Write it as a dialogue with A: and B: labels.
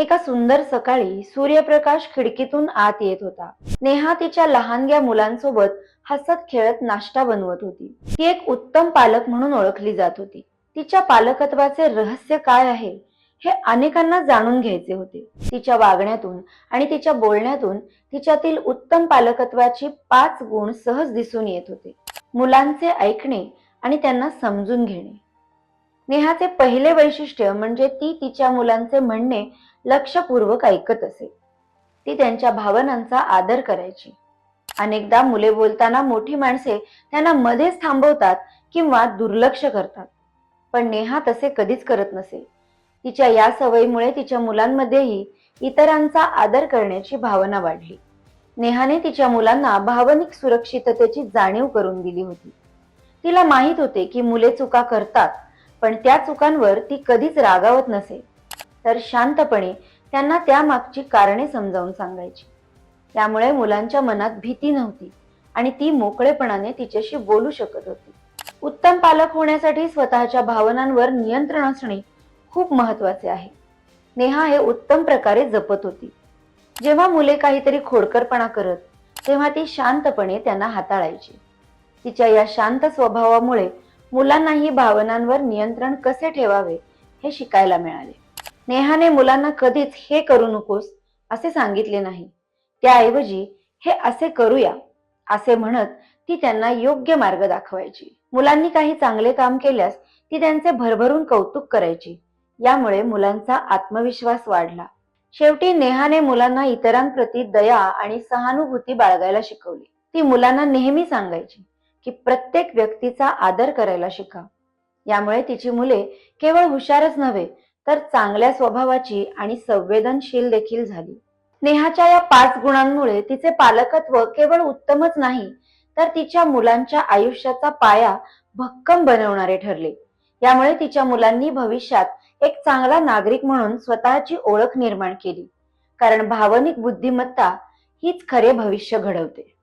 A: एका सुंदर सकाळी सूर्यप्रकाश खिडकीतून आत येत होता. नेहा तिच्या लहानग्या मुलांसोबत हसत खेळत नाश्ता बनवत होती. ती एक उत्तम पालक म्हणून ओळखली जात होती. तिच्या पालकत्वाचे रहस्य काय आहे हे अनेकांना जाणून घ्यायचे होते. तिच्या वागण्यातून आणि तिच्या बोलण्यातून तिच्यातील उत्तम पालकत्वाची पाच गुण सहज दिसून येत होते. मुलांचे ऐकणे आणि त्यांना समजून घेणे. नेहाचे पहिले वैशिष्ट्य म्हणजे ती तिच्या मुलांचे म्हणणे लक्षपूर्वक ऐकत असे. ती त्यांच्या भावनांचा आदर करायची. अनेकदा मुले बोलताना मोठी माणसे त्यांना मध्येच थांबवतात किंवा दुर्लक्ष करतात. पण नेहा तसे कधीच करत नसे. तिच्या या सवयीमुळे तिच्या मुलांमध्येही इतरांचा आदर करण्याची भावना वाढली. नेहाने तिच्या मुलांना भावनिक सुरक्षिततेची जाणीव करून दिली होती. तिला माहीत होते की मुले चुका करतात पण त्या चुकांवर ती कधीच रागावत नसे. तर शांतपणे त्यांना त्यामागची कारणे समजावून सांगायची. त्यामुळे मुलांच्या मनात भीती नव्हती आणि ती मोकळेपणाने तिच्याशी बोलू शकत होती. उत्तम पालक होण्यासाठी स्वतःच्या भावनांवर नियंत्रण असणे खूप महत्त्वाचे आहे. नेहा हे उत्तम प्रकारे जपत होती. जेव्हा मुले काहीतरी खोडकरपणा करत तेव्हा ती शांतपणे त्यांना हाताळायची. तिच्या या शांत स्वभावामुळे मुलांनाही भावनांवर नियंत्रण कसे ठेवावे हे शिकायला मिळाले. नेहाने मुलांना कधीच हे करू नकोस असे सांगितले नाही. त्याऐवजी हे असे करूया असे म्हणत ती त्यांना योग्य मार्ग दाखवायची. मुलांनी काही चांगले काम केल्यास ती त्यांचे भरभरून कौतुक करायची. यामुळे मुलांचा आत्मविश्वास वाढला. शेवटी नेहाने मुलांना इतरांप्रती दया आणि सहानुभूती बाळगायला शिकवली. ती मुलांना नेहमी सांगायची की प्रत्येक व्यक्तीचा आदर करायला शिका. यामुळे तिची मुले केवळ हुशारच नव्हे तर चांगल्या स्वभावाची आणि संवेदनशील देखील झाली. नेहाच्या या पाच गुणांमुळे तिचे पालकत्व केवळ उत्तमच नाही तर तिच्या मुलांच्या आयुष्याचा पाया भक्कम बनवणारे ठरले. यामुळे तिच्या मुलांनी भविष्यात एक चांगला नागरिक म्हणून स्वतःची ओळख निर्माण केली. कारण भावनिक बुद्धिमत्ता हीच खरे भविष्य घडवते.